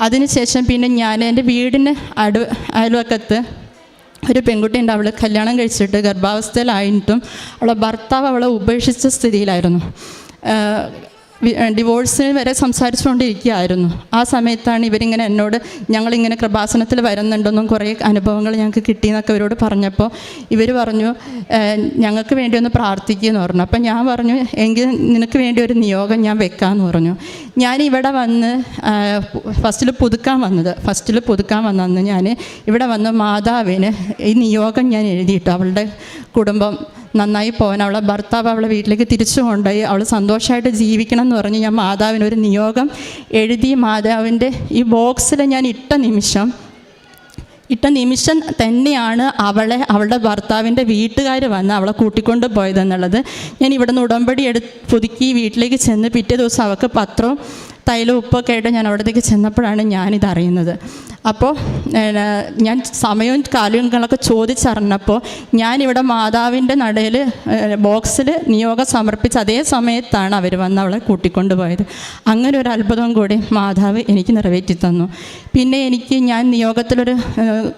അതിനുശേഷം പിന്നെ ഞാൻ എന്റെ വീടിന് അടു അയൽവക്കത്ത് ഒരു പെൺകുട്ടിയുണ്ട് അവൾ കല്യാണം കഴിച്ചിട്ട് ഗർഭാവസ്ഥയിലായിട്ടും അവളെ ഭർത്താവ് അവളെ ഉപേക്ഷിച്ച സ്ഥിതിയിലായിരുന്നു. ഡിവോഴ്സിന് വരെ സംസാരിച്ചുകൊണ്ടിരിക്കുകയായിരുന്നു. ആ സമയത്താണ് ഇവരിങ്ങനെ എന്നോട് ഞങ്ങളിങ്ങനെ കൃപാസനത്തിൽ വരുന്നുണ്ടെന്നും കുറേ അനുഭവങ്ങൾ ഞങ്ങൾക്ക് കിട്ടിയെന്നൊക്കെ ഇവരോട് പറഞ്ഞപ്പോൾ ഇവർ പറഞ്ഞു "ഏഹ്, ഞങ്ങൾക്ക് വേണ്ടി ഒന്ന് പ്രാർത്ഥിക്കുമെന്ന് പറഞ്ഞു. അപ്പം ഞാൻ പറഞ്ഞു എങ്കിൽ നിനക്ക് വേണ്ടി ഒരു നിയോഗം ഞാൻ വെക്കാമെന്ന് പറഞ്ഞു. ഞാൻ ഇവിടെ വന്ന് ഫസ്റ്റിൽ പുതുക്കാൻ വന്നത് ഫസ്റ്റിൽ പുതുക്കാൻ വന്നന്ന് ഞാൻ ഇവിടെ വന്ന് മാതാവിന് ഈ നിയോഗം ഞാൻ എഴുതിയിട്ടു. അവളുടെ കുടുംബം നന്നായി പോകാൻ അവളെ ഭർത്താവ് അവളെ വീട്ടിലേക്ക് തിരിച്ചു കൊണ്ടുപോയി. അവൾ സന്തോഷമായിട്ട് ജീവിക്കണം എന്ന് പറഞ്ഞ് ഞാൻ മാതാവിന് ഒരു നിയോഗം എഴുതി. മാതാവിന്റെ ഈ ബോക്സിൽ ഞാൻ ഇട്ട നിമിഷം ഇട്ട നിമിഷം തന്നെയാണ് അവളെ അവളുടെ ഭർത്താവിന്റെ വീട്ടുകാർ വന്ന് അവളെ കൂട്ടിക്കൊണ്ട് പോയതെന്നുള്ളത്. ഞാൻ ഇവിടുന്ന് ഉടമ്പടി എടു പുതുക്കി വീട്ടിലേക്ക് ചെന്ന് പിറ്റേ ദിവസം അവൾക്ക് പത്രവും തൈലവും ഉപ്പൊക്കെ ആയിട്ട് ഞാൻ അവിടത്തേക്ക് ചെന്നപ്പോഴാണ് ഞാനിത് അറിയുന്നത് അപ്പോൾ ഞാൻ സമയവും കാര്യങ്ങളൊക്കെ ചോദിച്ചറിഞ്ഞപ്പോൾ ഞാനിവിടെ മാതാവിന്റെ നടയിൽ ബോക്സിൽ നിയോഗം സമർപ്പിച്ച അതേ സമയത്താണ് അവർ വന്ന് അവളെ കൂട്ടിക്കൊണ്ടുപോയത്. അങ്ങനെ ഒരു അത്ഭുതം കൂടി മാതാവ് എനിക്ക് നിറവേറ്റി തന്നു. പിന്നെ എനിക്ക് ഞാൻ നിയോഗത്തിലൊരു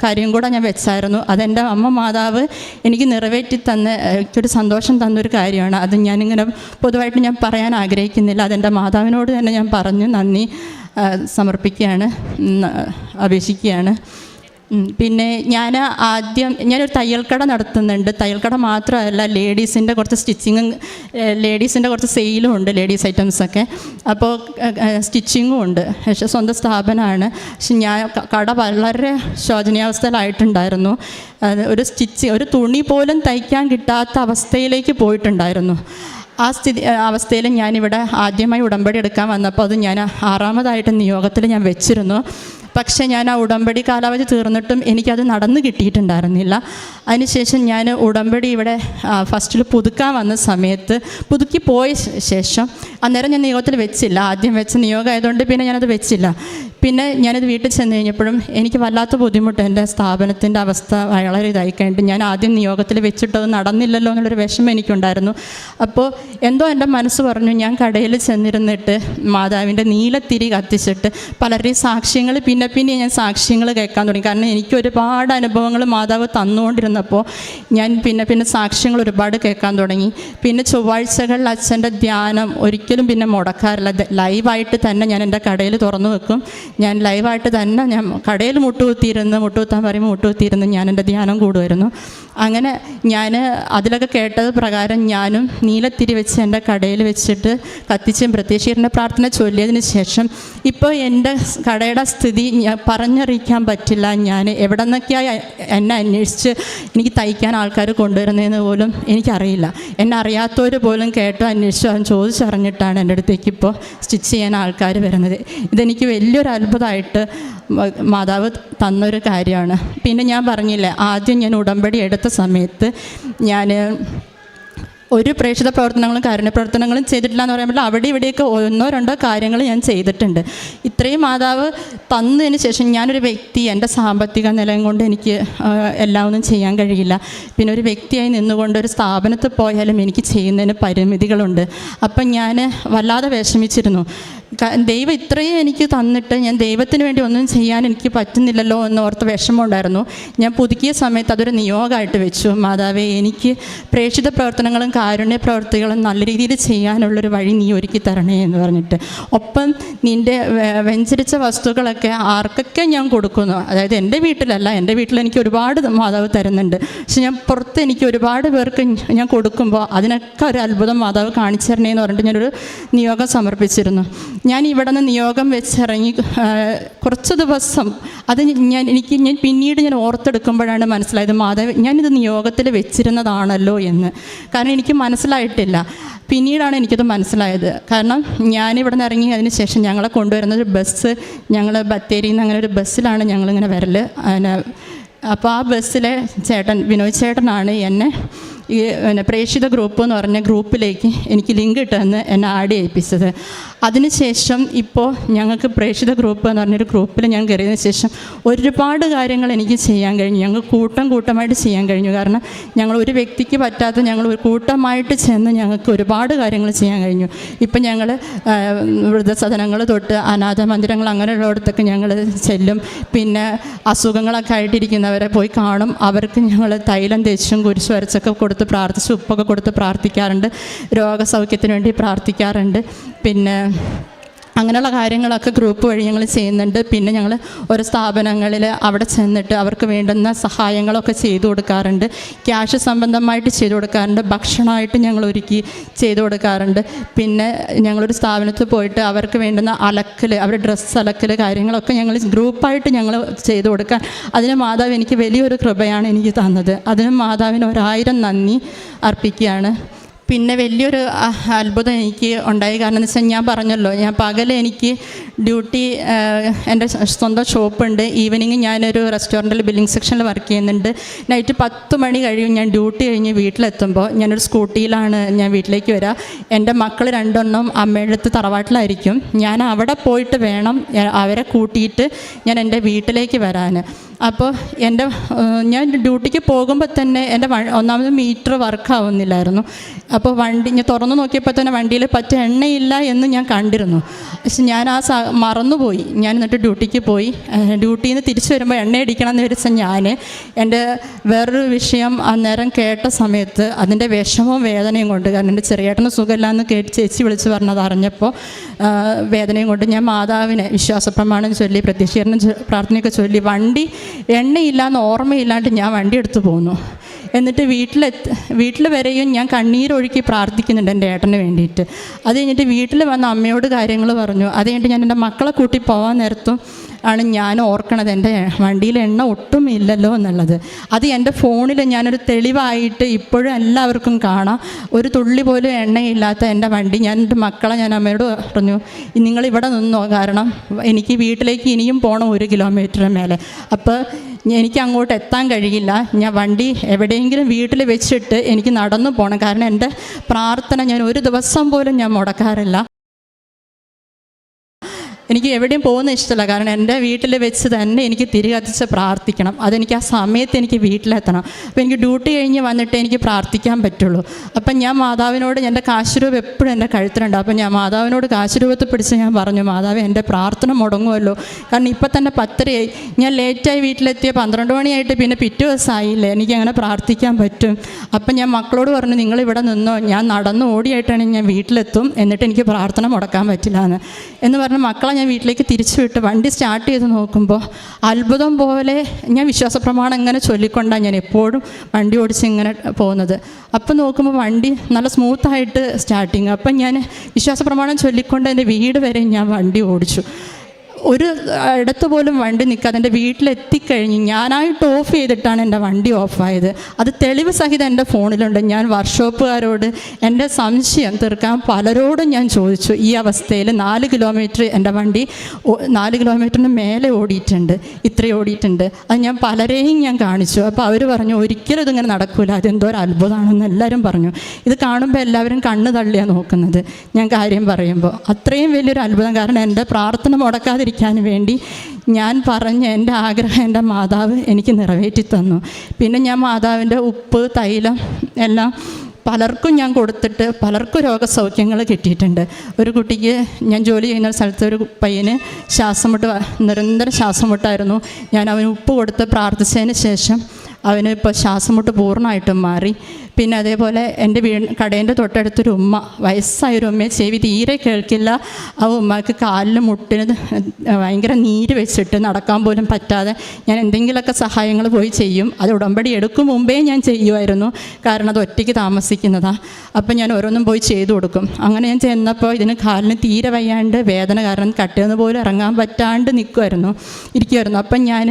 കാര്യം കൂടെ ഞാൻ വെച്ചായിരുന്നു. അതെന്റെ അമ്മ മാതാവ് എനിക്ക് നിറവേറ്റി തന്ന എനിക്കൊരു സന്തോഷം തന്നൊരു കാര്യമാണ്. അത് ഞാനിങ്ങനെ പൊതുവായിട്ട് ഞാൻ പറയാൻ ആഗ്രഹിക്കുന്നില്ല. അതെന്റെ മാതാവിനോട് തന്നെ ഞാൻ പറഞ്ഞു നന്ദി ആ, സമർപ്പിക്കുകയാണ് അപേക്ഷിക്കുകയാണ്. പിന്നെ ഞാൻ ആദ്യം ഞാനൊരു തയ്യൽക്കട നടത്തുന്നുണ്ട്. തയ്യൽക്കട മാത്രമല്ല ലേഡീസിന്റെ കുറച്ച് സ്റ്റിച്ചിങ്ങും ലേഡീസിന്റെ കുറച്ച് സെയിലും ഉണ്ട് ലേഡീസ് ഐറ്റംസൊക്കെ അപ്പോൾ സ്റ്റിച്ചിങ്ങും ഉണ്ട്. പക്ഷെ സ്വന്തം സ്ഥാപനമാണ്. പക്ഷെ ഞാൻ കട വളരെ ശോചനീയാവസ്ഥയിലായിട്ടുണ്ടായിരുന്നു. ഒരു സ്റ്റിച്ച് ഒരു തുണി പോലും തയ്ക്കാൻ കിട്ടാത്ത അവസ്ഥയിലേക്ക് പോയിട്ടുണ്ടായിരുന്നു. ആ സ്ഥിതി അവസ്ഥയിൽ ഞാനിവിടെ ആദ്യമായി ഉടമ്പടി എടുക്കാൻ വന്നപ്പോൾ അത് ഞാൻ ആറാമതായിട്ട് നിയോഗത്തിൽ ഞാൻ വെച്ചിരുന്നു. പക്ഷേ ഞാൻ ആ ഉടമ്പടി കാലാവധി തീർന്നിട്ടും എനിക്കത് നടന്നു കിട്ടിയിട്ടുണ്ടായിരുന്നില്ല. അതിനുശേഷം ഞാൻ ഉടമ്പടി ഇവിടെ ഫസ്റ്റിൽ പുതുക്കാൻ വന്ന സമയത്ത് പുതുക്കി പോയ ശേഷം അന്നേരം ഞാൻ നിയോഗത്തിൽ വെച്ചില്ല. ആദ്യം വെച്ച നിയോഗമായതുകൊണ്ട് പിന്നെ ഞാനത് വെച്ചില്ല. പിന്നെ ഞാനത് വീട്ടിൽ ചെന്ന് കഴിഞ്ഞപ്പോഴും എനിക്ക് വല്ലാത്ത ബുദ്ധിമുട്ട്. എന്റെ സ്ഥാപനത്തിന്റെ അവസ്ഥ വളരെ ഇതായി കഴിഞ്ഞിട്ട് ഞാൻ ആദ്യം നിയോഗത്തിൽ വെച്ചിട്ടത് നടന്നില്ലല്ലോ എന്നുള്ളൊരു വിഷമം എനിക്കുണ്ടായിരുന്നു. അപ്പോൾ എന്തോ എന്റെ മനസ്സ് പറഞ്ഞു ഞാൻ കടയിൽ ചെന്നിരുന്നിട്ട് മാതാവിന്റെ നീലത്തിരി കത്തിച്ചിട്ട് പലരുടെയും സാക്ഷ്യങ്ങൾ പിന്നെ പിന്നെ ഞാൻ സാക്ഷ്യങ്ങൾ കേൾക്കാൻ തുടങ്ങി. കാരണം എനിക്ക് ഒരുപാട് അനുഭവങ്ങൾ മാതാവ് തന്നുകൊണ്ടിരുന്നപ്പോൾ ഞാൻ പിന്നെ പിന്നെ സാക്ഷ്യങ്ങൾ ഒരുപാട് കേൾക്കാൻ തുടങ്ങി. പിന്നെ ചൊവ്വാഴ്ചകളിൽ അച്ഛന്റെ ധ്യാനം ഒരിക്കലും പിന്നെ മുടക്കാറില്ല. ലൈവായിട്ട് തന്നെ ഞാൻ എന്റെ കടയിൽ തുറന്നു വെക്കും. ഞാൻ ലൈവായിട്ട് തന്നെ ഞാൻ കടയിൽ മുട്ടുകുത്തിയിരുന്ന് മുട്ടുകുത്താൻ പറയുമ്പോൾ മുട്ടുകുത്തിയിരുന്ന് ഞാൻ എന്റെ ധ്യാനം കൂടുമായിരുന്നു. അങ്ങനെ ഞാൻ അതിലൊക്കെ കേട്ടത് പ്രകാരം ഞാനും നീലത്തിരി വെച്ച് എന്റെ കടയിൽ വെച്ചിട്ട് കത്തിച്ചും പ്രത്യക്ഷീരന്റെ പ്രാർത്ഥന ചൊല്ലിയതിന് ശേഷം ഇപ്പോൾ എന്റെ കടയുടെ സ്ഥിതി പറഞ്ഞറിയിക്കാൻ പറ്റില്ല. ഞാൻ എവിടെ നിന്നൊക്കെയായി എന്നെ അന്വേഷിച്ച് എനിക്ക് തയ്ക്കാൻ ആൾക്കാർ കൊണ്ടുവരുന്നതെന്ന് പോലും എനിക്കറിയില്ല. എന്നെ അറിയാത്തവർ പോലും കേട്ടോ അന്വേഷിച്ചോ അവൻ ചോദിച്ചറിഞ്ഞിട്ടാണ് എന്റെ അടുത്തേക്ക് ഇപ്പോൾ സ്റ്റിച്ച് ചെയ്യാൻ ആൾക്കാർ വരുന്നത്. ഇതെനിക്ക് വലിയൊരു അത്ഭുതമായിട്ട് മാതാവ് തന്നൊരു കാര്യമാണ്. പിന്നെ ഞാൻ പറഞ്ഞില്ലേ ആദ്യം ഞാൻ ഉടമ്പടി എടുത്ത സമയത്ത് ഞാൻ ഒരു പ്രേക്ഷിത പ്രവർത്തനങ്ങളും കാരുണ്യ പ്രവർത്തനങ്ങളും ചെയ്തിട്ടില്ല എന്ന് പറയുമ്പോൾ അവിടെ ഇവിടെയൊക്കെ ഒന്നോ രണ്ടോ കാര്യങ്ങൾ ഞാൻ ചെയ്തിട്ടുണ്ട്. ഇത്രയും മാതാവ് തന്നതിന് ശേഷം ഞാനൊരു വ്യക്തി എന്റെ സാമ്പത്തിക നിലയം കൊണ്ട് എനിക്ക് എല്ലാം ഒന്നും ചെയ്യാൻ കഴിയില്ല. പിന്നെ ഒരു വ്യക്തിയായി നിന്നുകൊണ്ട് ഒരു സ്ഥാപനത്തിൽ പോയാലും എനിക്ക് ചെയ്യുന്നതിന് പരിമിതികളുണ്ട്. അപ്പം ഞാൻ വല്ലാതെ വിഷമിച്ചിരുന്നു. ദൈവം ഇത്രയും എനിക്ക് തന്നിട്ട് ഞാൻ ദൈവത്തിന് വേണ്ടി ഒന്നും ചെയ്യാൻ എനിക്ക് പറ്റുന്നില്ലല്ലോ എന്ന് ഓർത്ത് വിഷമമുണ്ടായിരുന്നു. ഞാൻ പുതുക്കിയ സമയത്ത് അതൊരു നിയോഗമായിട്ട് വെച്ചു. മാതാവേ എനിക്ക് പ്രേക്ഷിത പ്രവർത്തനങ്ങളും കാരുണ്യ പ്രവർത്തികളും നല്ല രീതിയിൽ ചെയ്യാനുള്ളൊരു വഴി നീ ഒരുക്കി തരണേ എന്ന് പറഞ്ഞിട്ട്. ഒപ്പം നിന്റെ വെഞ്ചരിച്ച വസ്തുക്കളൊക്കെ ആർക്കൊക്കെ ഞാൻ കൊടുക്കുന്നു. അതായത് എന്റെ വീട്ടിലല്ല എന്റെ വീട്ടിൽ എനിക്ക് ഒരുപാട് മാതാവ് തരുന്നുണ്ട്. പക്ഷെ ഞാൻ പുറത്ത് എനിക്ക് ഒരുപാട് പേർക്ക് ഞാൻ കൊടുക്കുമ്പോൾ അതിനൊക്കെ ഒരു അത്ഭുതം മാതാവ് കാണിച്ചു തരണേ എന്ന് പറഞ്ഞിട്ട് ഞാനൊരു നിയോഗം സമർപ്പിച്ചിരുന്നു. ഞാൻ ഇവിടെ നിന്ന് നിയോഗം വെച്ചിറങ്ങി കുറച്ച് ദിവസം അത് ഞാൻ എനിക്ക് ഞാൻ പിന്നീട് ഞാൻ ഓർത്തെടുക്കുമ്പോഴാണ് മനസ്സിലായത് മാധവ് ഞാനിത് നിയോഗത്തിൽ വെച്ചിരുന്നതാണല്ലോ എന്ന്. കാരണം എനിക്ക് മനസ്സിലായിട്ടില്ല. പിന്നീടാണ് എനിക്കത് മനസ്സിലായത്. കാരണം ഞാനിവിടെ നിന്ന് ഇറങ്ങി അതിന് ശേഷം ഞങ്ങളെ കൊണ്ടുവരുന്ന ഒരു ബസ് ഞങ്ങൾ ബത്തേരിയിൽ നിന്ന് അങ്ങനെ ഒരു ബസ്സിലാണ് ഞങ്ങളിങ്ങനെ വരൽ അപ്പോൾ ആ ബസ്സിലെ ചേട്ടൻ വിനോദ് ചേട്ടനാണ് എന്നെ ഈ പിന്നെ പ്രേക്ഷിത ഗ്രൂപ്പ് എന്ന് പറഞ്ഞ ഗ്രൂപ്പിലേക്ക് എനിക്ക് ലിങ്ക് ഇട്ടെന്ന് എന്നെ ആഡ് ചെയ്യിപ്പിച്ചത് അതിനുശേഷം ഇപ്പോൾ ഞങ്ങൾക്ക് പ്രേക്ഷിത ഗ്രൂപ്പ് എന്ന് പറഞ്ഞൊരു ഗ്രൂപ്പിൽ ഞാൻ കയറിയതിന് ശേഷം ഒരുപാട് കാര്യങ്ങൾ എനിക്ക് ചെയ്യാൻ കഴിഞ്ഞു. ഞങ്ങൾ കൂട്ടം കൂട്ടമായിട്ട് ചെയ്യാൻ കഴിഞ്ഞു. കാരണം ഞങ്ങൾ ഒരു വ്യക്തിക്ക് പറ്റാത്ത ഞങ്ങൾ ഒരു കൂട്ടമായിട്ട് ചെന്ന് ഞങ്ങൾക്ക് ഒരുപാട് കാര്യങ്ങൾ ചെയ്യാൻ കഴിഞ്ഞു. ഇപ്പം ഞങ്ങൾ വൃദ്ധസദനങ്ങൾ തൊട്ട് അനാഥ മന്ദിരങ്ങൾ അങ്ങനെയുള്ളിടത്തൊക്കെ ഞങ്ങൾ ചെല്ലും. പിന്നെ അസുഖങ്ങളൊക്കെ ആയിട്ടിരിക്കുന്നവരെ പോയി കാണും. അവർക്ക് ഞങ്ങൾ തൈലം തേച്ചും കുരിശ് വരച്ചൊക്കെ കൊടുത്ത് പ്രാർത്ഥിച്ച് ഉപ്പൊക്കെ കൊടുത്ത് പ്രാർത്ഥിക്കാറുണ്ട്. രോഗസൗഖ്യത്തിന് വേണ്ടി പ്രാർത്ഥിക്കാറുണ്ട്. പിന്നെ അങ്ങനെയുള്ള കാര്യങ്ങളൊക്കെ ഗ്രൂപ്പ് വഴി ഞങ്ങൾ ചെയ്യുന്നുണ്ട്. പിന്നെ ഞങ്ങൾ ഓരോ സ്ഥാപനങ്ങളിൽ അവിടെ ചെന്നിട്ട് അവർക്ക് വേണ്ടുന്ന സഹായങ്ങളൊക്കെ ചെയ്തു കൊടുക്കാറുണ്ട്. ക്യാഷ് സംബന്ധമായിട്ട് ചെയ്തു കൊടുക്കാറുണ്ട്. ഭക്ഷണമായിട്ട് ഞങ്ങൾ ഒരുക്കി ചെയ്തു കൊടുക്കാറുണ്ട്. പിന്നെ ഞങ്ങളൊരു സ്ഥാപനത്തിൽ പോയിട്ട് അവർക്ക് വേണ്ടുന്ന അലക്കൽ അവരുടെ ഡ്രസ്സ് അലക്കൽ കാര്യങ്ങളൊക്കെ ഞങ്ങൾ ഗ്രൂപ്പായിട്ട് ഞങ്ങൾ ചെയ്തു കൊടുക്കാൻ. അതിന് മാതാവ് എനിക്ക് വലിയൊരു കൃപയാണ് എനിക്ക് തന്നത്. അതിന് മാതാവിന് ഒരായിരം നന്ദി അർപ്പിക്കുകയാണ്. പിന്നെ വലിയൊരു അത്ഭുതം എനിക്ക് ഉണ്ടായി. കാരണം എന്ന് വെച്ചാൽ ഞാൻ പറഞ്ഞല്ലോ ഞാൻ പകൽ എനിക്ക് ഡ്യൂട്ടി എന്റെ സ്വന്തം ഷോപ്പുണ്ട്. ഈവനിങ് ഞാനൊരു റെസ്റ്റോറന്റിൽ ബില്ലിംഗ് സെക്ഷനിൽ വർക്ക് ചെയ്യുന്നുണ്ട്. നൈറ്റ് പത്ത് മണി കഴിയും ഞാൻ ഡ്യൂട്ടി കഴിഞ്ഞ് വീട്ടിലെത്തുമ്പോൾ. ഞാനൊരു സ്കൂട്ടിയിലാണ് ഞാൻ വീട്ടിലേക്ക് വരിക എന്റെ മക്കൾ രണ്ടെണ്ണം അമ്മയുടെ അടുത്ത് തറവാട്ടിലായിരിക്കും. ഞാൻ അവിടെ പോയിട്ട് വേണം അവരെ കൂട്ടിയിട്ട് ഞാൻ എന്റെ വീട്ടിലേക്ക് വരാൻ അപ്പോൾ എന്റെ ഞാൻ ഡ്യൂട്ടിക്ക് പോകുമ്പോൾ തന്നെ എന്റെ ഒന്നാമത് മീറ്റർ വർക്ക് ആവുന്നില്ലായിരുന്നു അപ്പോൾ വണ്ടി ഞാൻ തുറന്നു നോക്കിയപ്പോൾ തന്നെ വണ്ടിയിൽ പറ്റ എണ്ണയില്ല എന്ന് ഞാൻ കണ്ടിരുന്നു. പക്ഷെ ഞാൻ ആ സ മറന്നുപോയി. ഞാൻ എന്നിട്ട് ഡ്യൂട്ടിക്ക് പോയി. ഡ്യൂട്ടിയിൽ നിന്ന് തിരിച്ചു വരുമ്പോൾ എണ്ണ അടിക്കണം എന്ന് വിചാരിച്ച ഞാൻ എന്റെ വേറൊരു വിഷയം അന്നേരം കേട്ട സമയത്ത് അതിന്റെ വിഷമവും വേദനയും കൊണ്ട് കാരണം എന്റെ ചെറിയേട്ടന് സുഖമില്ല എന്ന് കേട്ട് ചേച്ചി വിളിച്ച് പറഞ്ഞത് അറിഞ്ഞപ്പോൾ വേദനയും കൊണ്ട് ഞാൻ മാതാവിനെ വിശ്വാസപ്രമാണം ചൊല്ലി പ്രത്യക്ഷീകരണം പ്രാർത്ഥനയൊക്കെ ചൊല്ലി വണ്ടി എണ്ണയില്ലാന്ന് ഓർമ്മയില്ലാണ്ട് ഞാൻ വണ്ടി എടുത്തു പോന്നു. എന്നിട്ട് വീട്ടിലെത്ത് വീട്ടിൽ വരെയും ഞാൻ കണ്ണീരൊഴുക്കി പ്രാർത്ഥിക്കുന്നുണ്ട് എന്റെ ഏട്ടന് വേണ്ടിയിട്ട്. അത് കഴിഞ്ഞിട്ട് വീട്ടിൽ വന്ന അമ്മയോട് കാര്യങ്ങൾ പറഞ്ഞു. അത് കഴിഞ്ഞിട്ട് ഞാൻ എന്റെ മക്കളെ കൂട്ടി പോകാൻ നേരത്തും ആണ് ഞാൻ ഓർക്കണത് എന്റെ വണ്ടിയിൽ എണ്ണ ഒട്ടും ഇല്ലല്ലോ എന്നുള്ളത്. അത് എന്റെ ഫോണിൽ ഞാനൊരു തെളിവായിട്ട് ഇപ്പോഴും എല്ലാവർക്കും കാണാം. ഒരു തുള്ളി പോലും എണ്ണയില്ലാത്ത എന്റെ വണ്ടി. ഞാൻ എന്റെ മക്കളെ ഞാൻ അമ്മയോട് പറഞ്ഞു നിങ്ങൾ ഇവിടെ നിന്നോ. കാരണം എനിക്ക് വീട്ടിലേക്ക് ഇനിയും പോകണം ഒരു കിലോമീറ്ററിന് മേലെ. അപ്പോൾ എനിക്ക് അങ്ങോട്ട് എത്താൻ കഴിയില്ല. ഞാൻ വണ്ടി എവിടെയെങ്കിലും വീട്ടിൽ വെച്ചിട്ട് എനിക്ക് നടന്നു പോകണം കാരണം എന്റെ പ്രാർത്ഥന ഞാൻ ഒരു ദിവസം പോലും ഞാൻ മുടക്കാറില്ല. എനിക്ക് എവിടെയും പോകുന്ന ഇഷ്ടമല്ല. കാരണം എന്റെ വീട്ടിൽ വെച്ച് തന്നെ എനിക്ക് തിരികെ കത്തിച്ച് പ്രാർത്ഥിക്കണം. അതെനിക്ക് ആ സമയത്ത് എനിക്ക് വീട്ടിലെത്തണം. അപ്പോൾ എനിക്ക് ഡ്യൂട്ടി കഴിഞ്ഞ് വന്നിട്ട് എനിക്ക് പ്രാർത്ഥിക്കാൻ പറ്റുള്ളൂ. അപ്പം ഞാൻ മാതാവിനോട് എന്റെ കാശുരൂപ എപ്പോഴും എന്റെ കഴുത്തിലുണ്ട്. അപ്പം ഞാൻ മാതാവിനോട് കാശുരൂപത്തിൽ പിടിച്ച് ഞാൻ പറഞ്ഞു മാതാവ് എന്റെ പ്രാർത്ഥന മുടങ്ങുമല്ലോ കാരണം ഇപ്പം തന്നെ പത്തരയായി. ഞാൻ ലേറ്റായി വീട്ടിലെത്തിയ പന്ത്രണ്ട് മണിയായിട്ട് പിന്നെ പിറ്റേ ദിവസമായില്ലേ. എനിക്ക് അങ്ങനെ പ്രാർത്ഥിക്കാൻ പറ്റും. അപ്പം ഞാൻ മക്കളോട് പറഞ്ഞു നിങ്ങൾ ഇവിടെ നിന്നോ. ഞാൻ നടന്ന് ഓടിയായിട്ടാണ് ഞാൻ വീട്ടിലെത്തും. എന്നിട്ട് എനിക്ക് പ്രാർത്ഥന മുടക്കാൻ പറ്റില്ല എന്ന്. എന്ന് പറഞ്ഞ് മക്കളെ ഞാൻ വീട്ടിലേക്ക് തിരിച്ചു വിട്ട് വണ്ടി സ്റ്റാർട്ട് ചെയ്ത് നോക്കുമ്പോൾ അത്ഭുതം പോലെ ഞാൻ വിശ്വാസപ്രമാണം ഇങ്ങനെ ചൊല്ലിക്കൊണ്ടാണ് ഞാൻ എപ്പോഴും വണ്ടി ഓടിച്ച് ഇങ്ങനെ പോകുന്നത്. അപ്പം നോക്കുമ്പോൾ വണ്ടി നല്ല സ്മൂത്തായിട്ട് സ്റ്റാർട്ടിങ് അപ്പം ഞാൻ വിശ്വാസപ്രമാണം ചൊല്ലിക്കൊണ്ട് എന്റെ വീട് വരെ ഞാൻ വണ്ടി ഓടിച്ചു. ഒരു ഇടത്ത് പോലും വണ്ടി നിൽക്കാതെ എന്റെ വീട്ടിലെത്തിക്കഴിഞ്ഞ് ഞാനായിട്ട് ഓഫ് ചെയ്തിട്ടാണ് എന്റെ വണ്ടി ഓഫായത്. അത് തെളിവ് സഹിതം എന്റെ ഫോണിലുണ്ട്. ഞാൻ വർക്ക്ഷോപ്പുകാരോട് എന്റെ സംശയം തീർക്കാൻ പലരോടും ഞാൻ ചോദിച്ചു. ഈ അവസ്ഥയിൽ നാല് കിലോമീറ്റർ എന്റെ വണ്ടി നാല് കിലോമീറ്ററിന് മേലെ ഓടിയിട്ടുണ്ട്. ഇത്രയും ഓടിയിട്ടുണ്ട്. അത് ഞാൻ പലരെയും ഞാൻ കാണിച്ചു. അപ്പോൾ അവർ പറഞ്ഞു ഒരിക്കലും ഇതിങ്ങനെ നടക്കില്ല അതെന്തോ ഒരു അത്ഭുതമാണെന്ന് എല്ലാവരും പറഞ്ഞു. ഇത് കാണുമ്പോൾ എല്ലാവരും കണ്ണ് തള്ളിയാണ് നോക്കുന്നത്. ഞാൻ കാര്യം പറയുമ്പോൾ. അത്രയും വലിയൊരു അത്ഭുതം. കാരണം എന്റെ പ്രാർത്ഥന മുടക്കാതിരിക്കാൻ വേണ്ടി ഞാൻ പറഞ്ഞ എന്റെ ആഗ്രഹം എന്റെ മാതാവ് എനിക്ക് നിറവേറ്റി തന്നു. പിന്നെ ഞാൻ മാതാവിന്റെ ഉപ്പ് തൈലം എല്ലാം പലർക്കും ഞാൻ കൊടുത്തിട്ട് പലർക്കും രോഗസൗഖ്യങ്ങൾ കിട്ടിയിട്ടുണ്ട്. ഒരു കുട്ടിക്ക് ഞാൻ ജോലി ചെയ്യുന്ന സ്ഥലത്ത് ഒരു പയ്യന് ശ്വാസം മുട്ട് വ- നിരന്തരം ശ്വാസം ഞാൻ അവന് ഉപ്പ് കൊടുത്ത് പ്രാർത്ഥിച്ചതിന് ശേഷം അവന് ഇപ്പോൾ ശ്വാസം മുട്ട് പൂർണമായിട്ടും മാറി. പിന്നെ അതേപോലെ എന്റെ വീ കടേന്റെ തൊട്ടടുത്തൊരു ഉമ്മ വയസ്സായൊരു ഉമ്മയെ ചെവി തീരെ കേൾക്കില്ല. ആ ഉമ്മക്ക് കാലിൽ മുട്ടിന് ഭയങ്കര നീര് വെച്ചിട്ട് നടക്കാൻ പോലും പറ്റാതെ ഞാൻ എന്തെങ്കിലുമൊക്കെ സഹായങ്ങൾ പോയി ചെയ്യും. അത് ഉടമ്പടി എടുക്കും മുമ്പേ ഞാൻ ചെയ്യുമായിരുന്നു. കാരണം അത് ഒറ്റയ്ക്ക് താമസിക്കുന്നതാണ് അപ്പം ഞാൻ ഓരോന്നും പോയി ചെയ്തു കൊടുക്കും. അങ്ങനെ ഞാൻ ചെന്നപ്പോൾ ഇതിന് കാലിന് തീരെ വയ്യാണ്ട് വേദന കാരണം കട്ടിൽ പോലും ഇറങ്ങാൻ പറ്റാണ്ട് നിൽക്കുമായിരുന്നു ഇരിക്കുമായിരുന്നു അപ്പം ഞാൻ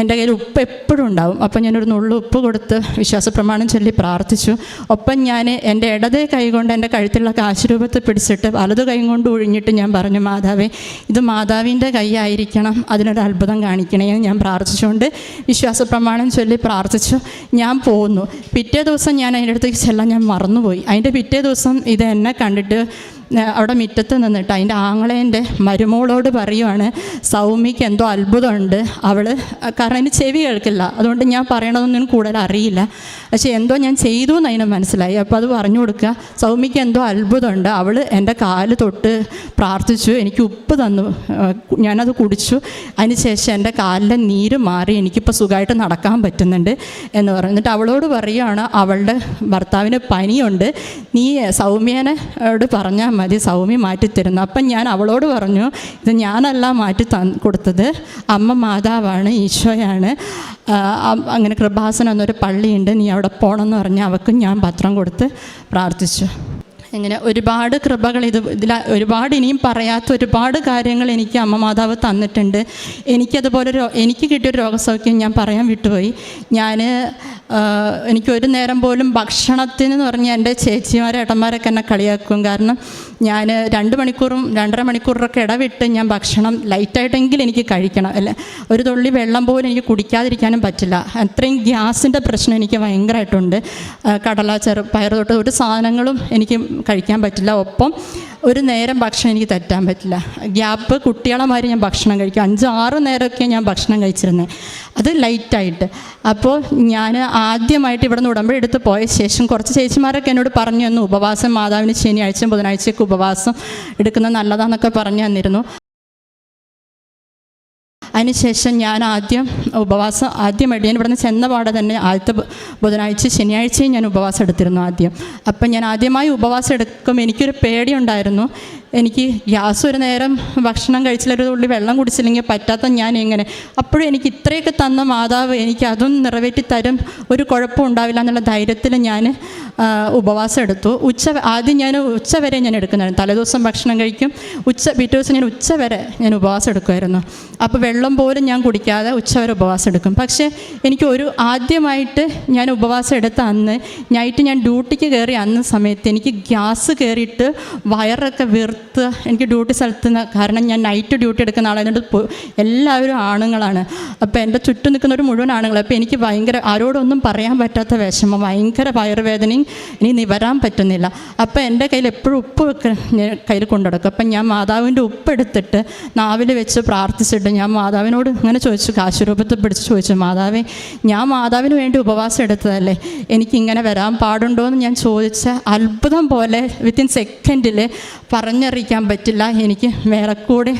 എന്റെ കയ്യിൽ ഉപ്പ് എപ്പോഴും ഉണ്ടാവും. അപ്പം ഞാനൊരു നുള്ളു ഉപ്പ് കൊടുത്ത് വിശ്വാസപ്രമാണം ചൊല്ലി പ്രാർത്ഥിച്ചു. ഒപ്പം ഞാൻ എന്റെ ഇടതേ കൈ കൊണ്ട് എന്റെ കഴുത്തിലുള്ള കാശുരൂപത്തെ പിടിച്ചിട്ട് വലതു കൈ കൊണ്ട് ഒഴിഞ്ഞിട്ട് ഞാൻ പറഞ്ഞു മാതാവേ ഇത് മാതാവിന്റെ കൈയായിരിക്കണം. അതിനൊരു അത്ഭുതം കാണിക്കണേ എന്ന് ഞാൻ പ്രാർത്ഥിച്ചുകൊണ്ട് വിശ്വാസ പ്രമാണം ചൊല്ലി പ്രാർത്ഥിച്ചു. ഞാൻ പോകുന്നു പിറ്റേ ദിവസം ഞാൻ അതിന്റെ അടുത്തേക്ക് ചെല്ലാൻ ഞാൻ മറന്നുപോയി. അതിന്റെ പിറ്റേ ദിവസം ഇത് എന്നെ കണ്ടിട്ട് അവിടെ മുറ്റത്ത് നിന്നിട്ട് അതിന്റെ ആങ്ങളേന്റെ മരുമോളോട് പറയുവാണ് സൗമ്യക്ക് എന്തോ അത്ഭുതമുണ്ട്. അവൾ കാരണം അതിന് ചെവി കേൾക്കില്ല. അതുകൊണ്ട് ഞാൻ പറയണതൊന്നും കൂടുതൽ അറിയില്ല. പക്ഷേ എന്തോ ഞാൻ ചെയ്തു എന്ന് അതിനെ മനസ്സിലായി. അപ്പോൾ അത് പറഞ്ഞു കൊടുക്കുക. സൗമ്യക്ക് എന്തോ അത്ഭുതമുണ്ട്. അവൾ എന്റെ കാൽ തൊട്ട് പ്രാർത്ഥിച്ചു. എനിക്ക് ഉപ്പ് തന്നു. ഞാനത് കുടിച്ചു. അതിന് ശേഷം എന്റെ കാലിലെ നീര് മാറി. എനിക്കിപ്പോൾ സുഖമായിട്ട് നടക്കാൻ പറ്റുന്നുണ്ട്. എന്ന് പറഞ്ഞിട്ട് അവളോട് പറയുകയാണ് അവളുടെ ഭർത്താവിന് പനിയുണ്ട്. നീ സൗമ്യനോട് പറഞ്ഞാൽ മതി സൗമ്യ മാറ്റിത്തരുന്നു. അപ്പം ഞാൻ അവളോട് പറഞ്ഞു ഇത് ഞാനല്ല മാറ്റി തന്ന് കൊടുത്തത്. അമ്മ മാതാവാണ് ഈശോയാണ്. അങ്ങനെ കൃപാസനം എന്നൊരു പള്ളിയുണ്ട് നീ അവിടെ പോകണമെന്ന് പറഞ്ഞ് അവൾക്കും ഞാൻ പത്രം കൊടുത്ത് പ്രാർത്ഥിച്ചു. ഇങ്ങനെ ഒരുപാട് കൃപകൾ ഇത് ഇതിൽ ഒരുപാട് ഇനിയും പറയാത്ത ഒരുപാട് കാര്യങ്ങൾ എനിക്ക് അമ്മ മാതാവ് തന്നിട്ടുണ്ട്. എനിക്കതുപോലെ രോ എനിക്ക് കിട്ടിയൊരു രോഗസൗഖ്യം ഞാൻ പറയാൻ വിട്ടുപോയി. ഞാൻ എനിക്ക് ഒരു നേരം പോലും ഭക്ഷണത്തിന് എന്ന് പറഞ്ഞാൽ എന്റെ ചേച്ചിമാരെ ഏട്ടന്മാരൊക്കെ എന്നെ കളിയാക്കും. കാരണം ഞാൻ രണ്ട് മണിക്കൂറും രണ്ടര മണിക്കൂറൊക്കെ ഇടവിട്ട് ഞാൻ ഭക്ഷണം ലൈറ്റായിട്ടെങ്കിലും എനിക്ക് കഴിക്കണം. അല്ല? ഒരു തുള്ളി വെള്ളം പോലും എനിക്ക് കുടിക്കാതിരിക്കാനും പറ്റില്ല. അത്രയും ഗ്യാസിന്റെ പ്രശ്നം എനിക്ക് ഭയങ്കരമായിട്ടുണ്ട്. കടല ചെറു പയർ തൊട്ട് ഒരു സാധനങ്ങളും എനിക്ക് കഴിക്കാൻ പറ്റില്ല. ഒപ്പം ഒരു നേരം ഭക്ഷണം എനിക്ക് തെറ്റാൻ പറ്റില്ല. ഗ്യാപ്പ് കുട്ടികളെ മാതിരി ഞാൻ ഭക്ഷണം കഴിക്കും. അഞ്ച് ആറ് നേരമൊക്കെ ഞാൻ ഭക്ഷണം കഴിച്ചിരുന്നത് അത് ലൈറ്റായിട്ട് അപ്പോൾ ഞാൻ ആദ്യമായിട്ട് ഇവിടെ നിന്ന് ഉടമ്പടി എടുത്ത് പോയ ശേഷം കുറച്ച് ചേച്ചിമാരൊക്കെ എന്നോട് പറഞ്ഞു തന്നു. ഉപവാസം മാതാവിന് ശനിയാഴ്ചയും ബുധനാഴ്ചയൊക്കെ ഉപവാസം എടുക്കുന്നത് നല്ലതാണെന്നൊക്കെ പറഞ്ഞു തന്നിരുന്നു. അതിനുശേഷം ഞാൻ ആദ്യം ഉപവാസം ആദ്യമായിട്ട് ഞാൻ ഇവിടുന്ന് ചെന്ന പാടെ തന്നെ ആദ്യത്തെ ബുധനാഴ്ച ശനിയാഴ്ചയും ഞാൻ ഉപവാസം എടുത്തിരുന്നു ആദ്യം. അപ്പം ഞാൻ ആദ്യമായി ഉപവാസം എടുക്കുമ്പോൾ എനിക്കൊരു പേടിയുണ്ടായിരുന്നു. എനിക്ക് ഗ്യാസ് ഒരു നേരം ഭക്ഷണം കഴിച്ചില്ല ഒരു തുള്ളി വെള്ളം കുടിച്ചില്ലെങ്കിൽ പറ്റാത്ത ഞാൻ എങ്ങനെ? അപ്പോഴും എനിക്ക് ഇത്രയൊക്കെ തന്ന മാതാവ് എനിക്ക് അതും നിറവേറ്റി തരും ഒരു കുഴപ്പം ഉണ്ടാവില്ല എന്നുള്ള ധൈര്യത്തിൽ ഞാൻ ഉപവാസം എടുത്തു. ഉച്ച ആദ്യം ഞാൻ ഉച്ച വരെ ഞാൻ എടുക്കുന്നതായിരുന്നു തലേദിവസം ഭക്ഷണം കഴിക്കും. ഉച്ച പിറ്റേ ദിവസം ഞാൻ ഉച്ച വരെ ഞാൻ ഉപവാസം എടുക്കുമായിരുന്നു. അപ്പോൾ വെള്ളം പോലും ഞാൻ കുടിക്കാതെ ഉച്ച വരെ ഉപവാസം എടുക്കും. പക്ഷേ എനിക്ക് ഒരു ആദ്യമായിട്ട് ഞാൻ ഉപവാസം എടുത്ത അന്ന് നൈറ്റ് ഞാൻ ഡ്യൂട്ടിക്ക് കയറി അന്ന് സമയത്ത് എനിക്ക് ഗ്യാസ് കയറിയിട്ട് വയറൊക്കെ വീർത്ത് എനിക്ക് ഡ്യൂട്ടി സ്ഥലത്ത് നിന്ന് കാരണം ഞാൻ നൈറ്റ് ഡ്യൂട്ടി എടുക്കുന്ന ആളായതുകൊണ്ട് എല്ലാവരും ആണുങ്ങളാണ്. അപ്പോൾ എന്റെ ചുറ്റും നിൽക്കുന്നവർ മുഴുവൻ ആണുങ്ങൾ അപ്പോൾ എനിക്ക് ഭയങ്കര ആരോടൊന്നും പറയാൻ പറ്റാത്ത വിഷമം. ഭയങ്കര വയറുവേദനയും ഇനി നിവരാൻ പറ്റുന്നില്ല. അപ്പോൾ എന്റെ കയ്യിൽ എപ്പോഴും ഉപ്പ് കയ്യിൽ കൊണ്ടുനടക്കും. അപ്പം ഞാൻ മാതാവിന്റെ ഉപ്പ് എടുത്തിട്ട് നാവിൽ വെച്ച് പ്രാർത്ഥിച്ചിട്ട് ഞാൻ മാതാവിനോട് ഇങ്ങനെ ചോദിച്ചു. കാശുരൂപത്തിൽ പിടിച്ച് ചോദിച്ചു മാതാവേ ഞാൻ മാതാവിന് വേണ്ടി ഉപവാസം എടുത്തതല്ലേ? എനിക്കിങ്ങനെ വരാൻ പാടുണ്ടോ എന്ന് ഞാൻ ചോദിച്ച അത്ഭുതം പോലെ വിത്തിൻ സെക്കൻഡിൽ പറഞ്ഞറിയിക്കാൻ പറ്റില്ല. എനിക്ക് മേലക്കൂടെ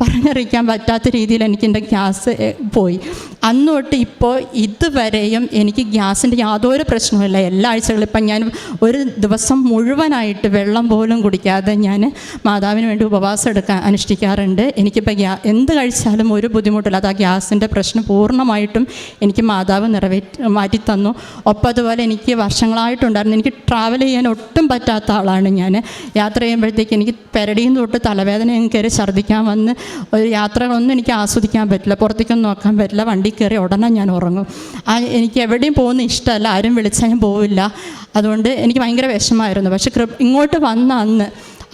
പറഞ്ഞറിയിക്കാൻ പറ്റാത്ത രീതിയിൽ എനിക്ക് എന്റെ ഗ്യാസ് പോയി. അന്ന് തൊട്ട് ഇപ്പോൾ ഇതുവരെയും എനിക്ക് ഗ്യാസിന്റെ യാതൊരു പ്രശ്നവുമില്ല എല്ലാ ആഴ്ചകളും ഇപ്പം ഞാൻ ഒരു ദിവസം മുഴുവനായിട്ട് വെള്ളം പോലും കുടിക്കാതെ ഞാൻ മാതാവിന് വേണ്ടി ഉപവാസം എടുക്കാൻ അനുഷ്ഠിക്കാറുണ്ട്. എനിക്കിപ്പോൾ ഗ്യാ എന്ത് കഴിച്ചാലും ഒരു ബുദ്ധിമുട്ടില്ല. അത് ആ ഗ്യാസിന്റെ പ്രശ്നം പൂർണമായിട്ടും എനിക്ക് മാതാവ് നിറവേറ്റി മാറ്റിത്തന്നു. ഒപ്പം അതുപോലെ എനിക്ക് വർഷങ്ങളായിട്ടുണ്ടായിരുന്നു. എനിക്ക് ട്രാവൽ ചെയ്യാൻ ഒട്ടും പറ്റാത്ത ആളാണ് ഞാൻ. യാത്ര ചെയ്യുമ്പോഴത്തേക്ക് എനിക്ക് പെരടിയും തൊട്ട് തലവേദനയും കയറി ഛർദ്ദിക്കാൻ വന്ന് ഒരു യാത്രകളൊന്നും എനിക്ക് ആസ്വദിക്കാൻ പറ്റില്ല. പുറത്തേക്കൊന്നും നോക്കാൻ പറ്റില്ല. വണ്ടി കയറി ഉടനെ ഞാൻ ഉറങ്ങും. ആ എനിക്ക് എവിടെയും പോകുന്ന ഇഷ്ടമല്ല. ആരും വിളിച്ചാൽ ഞാൻ പോവില്ല. അതുകൊണ്ട് എനിക്ക് ഭയങ്കര വിഷമമായിരുന്നു. പക്ഷെ ഇങ്ങോട്ട് വന്ന അന്ന്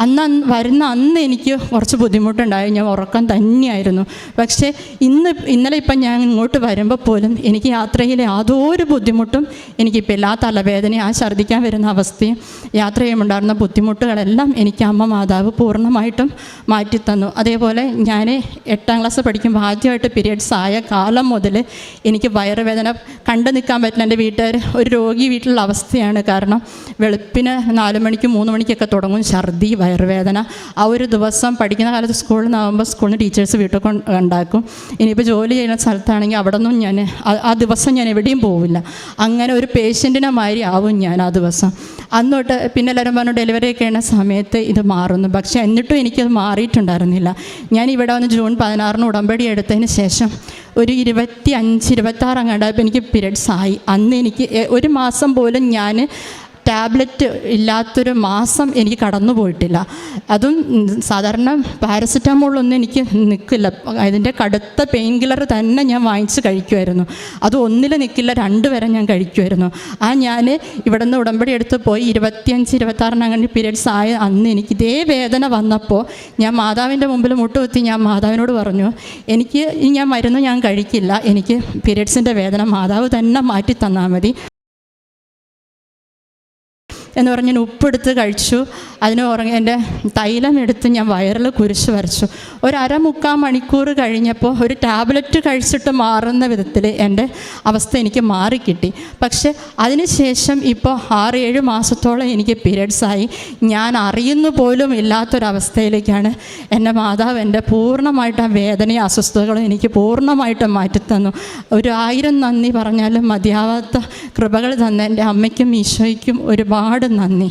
അന്ന് വരുന്ന അന്ന് എനിക്ക് കുറച്ച് ബുദ്ധിമുട്ടുണ്ടായി. ഞാൻ ഉറക്കം തന്നെയായിരുന്നു. പക്ഷേ ഇന്ന് ഇന്നലെ ഇപ്പം ഞാൻ ഇങ്ങോട്ട് വരുമ്പോൾ പോലും എനിക്ക് യാത്രയിൽ യാതൊരു ബുദ്ധിമുട്ടും എനിക്കിപ്പോൾ എല്ലാ തലവേദനയും ആ ഛർദ്ദിക്കാൻ വരുന്ന അവസ്ഥയും യാത്ര ചെയ്യുമ്പോണ്ടായിരുന്ന ബുദ്ധിമുട്ടുകളെല്ലാം എനിക്ക് അമ്മ മാതാവ് പൂർണമായിട്ടും മാറ്റിത്തന്നു. അതേപോലെ ഞാൻ എട്ടാം ക്ലാസ് പഠിക്കുമ്പോൾ ആദ്യമായിട്ട് പീരിയഡ്സ് ആയ കാലം മുതൽ എനിക്ക് വയറുവേദന കണ്ടു നിൽക്കാൻ പറ്റില്ല. എന്റെ വീട്ടുകാർ ഒരു രോഗി വീട്ടിലുള്ള അവസ്ഥയാണ് കാരണം വെളുപ്പിന് നാല് മണിക്ക് മൂന്ന് മണിക്കൊക്കെ തുടങ്ങും ഛർദി വയറുവേദന. ആ ഒരു ദിവസം പഠിക്കുന്ന കാലത്ത് സ്കൂളിൽ നിന്നാകുമ്പോൾ സ്കൂളിൽ ടീച്ചേഴ്സ് വീട്ടിൽ കൊണ്ട് ഇനിയിപ്പോൾ ജോലി ചെയ്യുന്ന സ്ഥലത്താണെങ്കിൽ അവിടെ നിന്നും ഞാൻ ആ- ദിവസം ഞാൻ എവിടെയും പോവില്ല. അങ്ങനെ ഒരു പേഷ്യന്റിനെ മാതിരി ആവും ഞാൻ ആ ദിവസം. അന്നോട്ട് പിന്നെ എല്ലാവരും പറഞ്ഞു ഡെലിവറി ഒക്കെ ചെയ്യുന്ന സമയത്ത് ഇത് മാറുന്നു. പക്ഷേ എന്നിട്ടും എനിക്കത് മാറിയിട്ടുണ്ടായിരുന്നില്ല. ഞാൻ ഇവിടെ വന്ന് ജൂൺ പതിനാറിന് ഉടമ്പടി എടുത്തതിന് ശേഷം ഒരു ഇരുപത്തി അഞ്ച് ഇരുപത്താറ് അങ്ങാണ്ടായപ്പോൾ എനിക്ക് പീരിയഡ്സ് ആയി അന്ന് എനിക്ക് ഒരു മാസം പോലും ഞാൻ ടാബ്ലറ്റ് ഇല്ലാത്തൊരു മാസം എനിക്ക് കടന്നു പോയിട്ടില്ല അതും സാധാരണ പാരസെറ്റാമോളൊന്നും എനിക്ക് നിൽക്കില്ല അതിന്റെ കടുത്ത പെയിൻ കില്ലർ തന്നെ ഞാൻ വാങ്ങിച്ച് കഴിക്കുമായിരുന്നു അത് ഒന്നിൽ നിൽക്കില്ല രണ്ട് വരെ ഞാൻ കഴിക്കുമായിരുന്നു ആ ഞാൻ ഇവിടെ നിന്ന് ഉടമ്പടി എടുത്ത് പോയി ഇരുപത്തിയഞ്ച് ഇരുപത്താറിന് അങ്ങനെ പീരീഡ്സ് ആയ അന്ന് എനിക്ക് ഇതേ വേദന വന്നപ്പോൾ ഞാൻ മാതാവിന്റെ മുമ്പിൽ മുട്ടുകുത്തി ഞാൻ മാതാവിനോട് പറഞ്ഞു എനിക്ക് ഞാൻ മരുന്ന് ഞാൻ കഴിക്കില്ല. എനിക്ക് പീരീഡ്സിന്റെ വേദന മാതാവ് തന്നെ മാറ്റി തന്നാൽ മതി. എന്ന് പറഞ്ഞ് ഞാൻ ഉപ്പെടുത്ത് കഴിച്ചു. അതിന് ഉറങ്ങി എന്റെ തൈലം എടുത്ത് ഞാൻ വയറിൽ കുരിശ് വരച്ചു. ഒരു അരമുക്കാൽ മണിക്കൂർ കഴിഞ്ഞപ്പോൾ ഒരു ടാബ്ലറ്റ് കഴിച്ചിട്ട് മാറുന്ന വിധത്തിൽ എന്റെ അവസ്ഥ എനിക്ക് മാറിക്കിട്ടി. പക്ഷേ അതിനുശേഷം ഇപ്പോൾ ആറ് ഏഴ് മാസത്തോളം എനിക്ക് പീരിയഡ്സ് ആയി. ഞാൻ അറിയുന്നു പോലും ഇല്ലാത്തൊരവസ്ഥയിലേക്കാണ് എന്റെ മാതാവ് എന്റെ പൂർണമായിട്ട് ആ വേദനയും അസ്വസ്ഥതകളും എനിക്ക് പൂർണമായിട്ട് മാറ്റിത്തന്നു. ഒരു ആയിരം നന്ദി പറഞ്ഞാലും മതിയാവാത്ത കൃപകൾ തന്ന എന്റെ അമ്മയ്ക്കും ഈശോയ്ക്കും ഒരുപാട് നന്ദി.